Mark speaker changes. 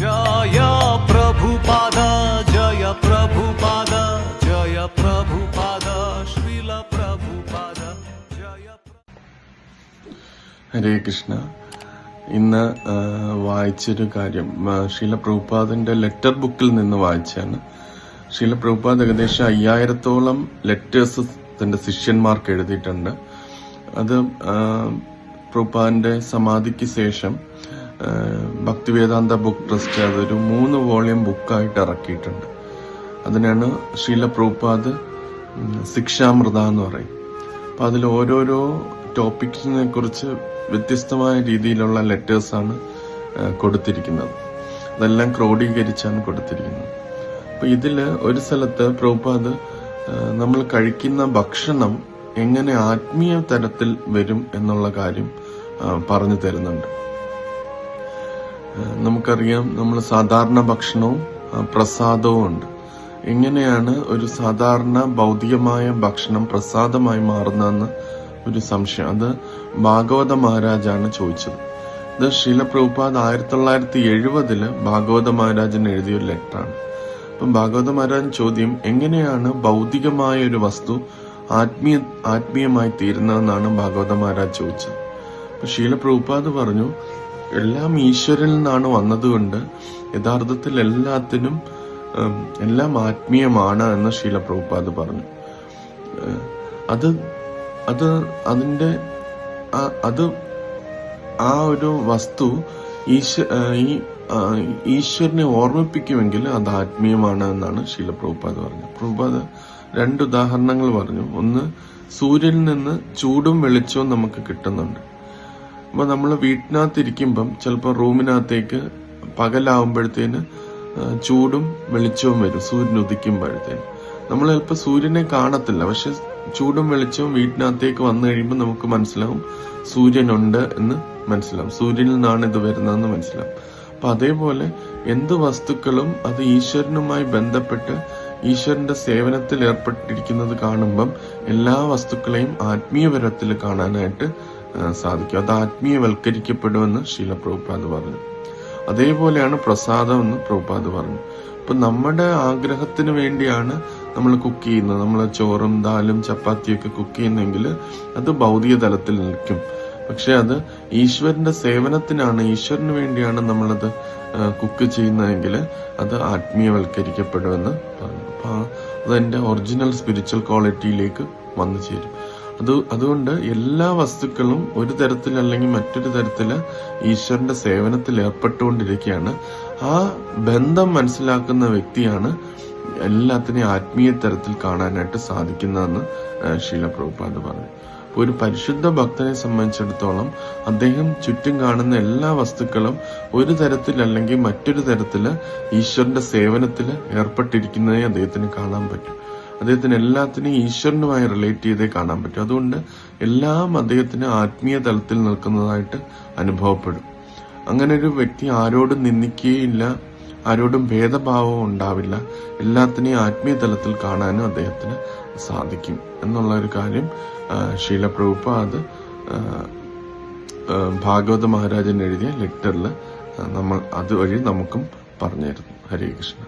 Speaker 1: ജയ പ്രഭുപാദ ജയ പ്രഭുപാദ ജയ പ്രഭുപാദ പ്രഭുപാദ ജയ
Speaker 2: ഹരേ കൃഷ്ണ. ഇന്ന് വായിച്ചൊരു കാര്യം ശീല പ്രഭുപാദന്റെ ലെറ്റർ ബുക്കിൽ നിന്ന് വായിച്ചാണ് ശീല പ്രഭുപാദ് ഏകദേശം അയ്യായിരത്തോളം ലെറ്റേഴ്സ് തന്റെ ശിഷ്യന്മാർക്ക് എഴുതിയിട്ടുണ്ട്. അത് പ്രഭുപാദന്റെ സമാധിക്ക് ശേഷം ഭക്തിവേദാന്ത ബുക്ക് ട്രസ്റ്റ് അതൊരു മൂന്ന് വോളിയം ബുക്കായിട്ട് ഇറക്കിയിട്ടുണ്ട്. അതിനാണ് ശീല പ്രഭുപാദ് ഉം, ശിക്ഷാമൃത എന്ന് പറയും. അപ്പൊ അതിൽ ഓരോരോ ടോപ്പിക്സിനെ കുറിച്ച് വ്യത്യസ്തമായ രീതിയിലുള്ള ലെറ്റേഴ്സാണ് കൊടുത്തിരിക്കുന്നത്. അതെല്ലാം ക്രോഡീകരിച്ചാണ് കൊടുത്തിരിക്കുന്നത്. അപ്പൊ ഇതിൽ ഒരു സ്ഥലത്ത് പ്രഭുപാദ് നമ്മൾ കഴിക്കുന്ന ഭക്ഷണം എങ്ങനെ ആത്മീയ തരത്തിൽ വരും എന്നുള്ള കാര്യം പറഞ്ഞു തരുന്നുണ്ട്. നമുക്കറിയാം നമ്മൾ സാധാരണ ഭക്ഷണവും പ്രസാദവും ഉണ്ട്. എങ്ങനെയാണ് ഒരു സാധാരണ ഭൗതികമായ ഭക്ഷണം പ്രസാദമായി മാറുന്നതെന്ന് ഒരു സംശയം. അത് ഭാഗവത മഹാരാജാണ് ചോദിച്ചത്. ഇത് ശീല പ്രഭുപാദ് ആയിരത്തി തൊള്ളായിരത്തി എഴുപതിൽ ഭാഗവത മഹാരാജൻ എഴുതിയ ഒരു ലെറ്ററാണ് അപ്പം ഭാഗവത മഹാരാജൻ ചോദ്യം എങ്ങനെയാണ് ഭൗതികമായ ഒരു വസ്തു ആത്മീയ ആത്മീയമായി തീരുന്നതെന്നാണ് ഭാഗവത മഹാരാജ് ചോദിച്ചത്. ശീല പ്രഭുപാദ് പറഞ്ഞു എല്ലാം ഈശ്വരനിൽ നിന്നാണ് വന്നതുകൊണ്ട് യഥാർത്ഥത്തിൽ എല്ലാത്തിനും എല്ലാം ആത്മീയമാണ് എന്ന് ശീല പ്രഭുപാദ് പറഞ്ഞു. അത് അത് അതിന്റെ അത് ആ ഒരു വസ്തു ഈശ്വ ഈ ഈശ്വരനെ ഓർമ്മിപ്പിക്കുമെങ്കിൽ അത് ആത്മീയമാണ് എന്നാണ് ശീല പ്രഭുപാദ് പറഞ്ഞത്. പ്രഭുപാദ് രണ്ട് ഉദാഹരണങ്ങൾ പറഞ്ഞു. ഒന്ന് സൂര്യനിൽ നിന്ന് ചൂടും വെളിച്ചവും നമുക്ക് കിട്ടുന്നുണ്ട്. അപ്പൊ നമ്മൾ വീട്ടിനകത്ത് ഇരിക്കുമ്പം ചിലപ്പോൾ റൂമിനകത്തേക്ക് പകലാവുമ്പോഴത്തേന് ചൂടും വെളിച്ചവും വരും സൂര്യൻ ഉദിക്കുമ്പോഴത്തേന്. നമ്മൾ ചിലപ്പോൾ സൂര്യനെ കാണത്തില്ല പക്ഷെ ചൂടും വെളിച്ചവും വീട്ടിനകത്തേക്ക് വന്നു കഴിയുമ്പോൾ നമുക്ക് മനസ്സിലാവും സൂര്യനുണ്ട് എന്ന് മനസ്സിലാവും. സൂര്യനിൽ നിന്നാണ് ഇത് വരുന്നതെന്ന് മനസ്സിലാവും. അപ്പൊ അതേപോലെ എന്ത് വസ്തുക്കളും അത് ഈശ്വരനുമായി ബന്ധപ്പെട്ട് ഈശ്വരന്റെ സേവനത്തിൽ ഏർപ്പെട്ടിരിക്കുന്നത് കാണുമ്പം എല്ലാ വസ്തുക്കളെയും ആത്മീയപരത്തിൽ കാണാനായിട്ട് സാധിക്കും. അത് ആത്മീയവൽക്കരിക്കപ്പെടുമെന്ന് ശീല പ്രഭുപാദ് പറഞ്ഞു. അതേപോലെയാണ് പ്രസാദം എന്ന് പ്രഭുപാദ് പറഞ്ഞു. അപ്പൊ നമ്മുടെ ആഗ്രഹത്തിന് വേണ്ടിയാണ് നമ്മൾ കുക്ക് ചെയ്യുന്നത്. നമ്മൾ ചോറും ദാലും ചപ്പാത്തിയൊക്കെ കുക്ക് ചെയ്യുന്നെങ്കിൽ അത് ഭൗതിക തലത്തിൽ നിൽക്കും. പക്ഷെ അത് ഈശ്വരന്റെ സേവനത്തിനാണ് ഈശ്വരന് വേണ്ടിയാണ് നമ്മളത് കുക്ക് ചെയ്യുന്നതെങ്കിൽ അത് ആത്മീയവൽക്കരിക്കപ്പെടുമെന്ന് പറഞ്ഞു. അപ്പൊ ആ- അതെന്റെ ഒറിജിനൽ സ്പിരിച്വൽ ക്വാളിറ്റിയിലേക്ക് വന്നു ചേരും. അത് അതുകൊണ്ട് എല്ലാ വസ്തുക്കളും ഒരു തരത്തിൽ അല്ലെങ്കിൽ മറ്റൊരു തരത്തിൽ ഈശ്വരന്റെ സേവനത്തിൽ ഏർപ്പെട്ടുകൊണ്ടിരിക്കുകയാണ്. ആ ബന്ധം മനസ്സിലാക്കുന്ന വ്യക്തിയാണ് എല്ലാത്തിനെയും ആത്മീയ തരത്തിൽ കാണാനായിട്ട് സാധിക്കുന്നതെന്ന് ശീല പ്രഭുപാദ് പറഞ്ഞു. ഒരു പരിശുദ്ധ ഭക്തനെ സംബന്ധിച്ചിടത്തോളം അദ്ദേഹം ചുറ്റും കാണുന്ന എല്ലാ വസ്തുക്കളും ഒരു തരത്തിൽ അല്ലെങ്കിൽ മറ്റൊരു തരത്തിൽ ഈശ്വരന്റെ സേവനത്തിൽ ഏർപ്പെട്ടിരിക്കുന്നതേ അദ്ദേഹത്തിന് കാണാൻ പറ്റും. അദ്ദേഹത്തിന് എല്ലാത്തിനെയും ഈശ്വരനുമായി റിലേറ്റ് ചെയ്തേ കാണാൻ പറ്റും. അതുകൊണ്ട് എല്ലാം അദ്ദേഹത്തിന് ആത്മീയ തലത്തിൽ നിൽക്കുന്നതായിട്ട് അനുഭവപ്പെടും. അങ്ങനെ ഒരു വ്യക്തി ആരോടും നിന്ദിക്കുകയില്ല ആരോടും ഭേദഭാവവും ഉണ്ടാവില്ല. എല്ലാത്തിനെയും ആത്മീയ തലത്തിൽ കാണാനും അദ്ദേഹത്തിന് സാധിക്കും എന്നുള്ള ഒരു കാര്യം ശീലപ്രഭുപ്പ അത് ഭാഗവത മഹാരാജൻ എഴുതിയ ലെറ്ററിൽ നമ്മൾ അതുവഴി നമുക്കും പറഞ്ഞിരുന്നു ഹരേ കൃഷ്ണ.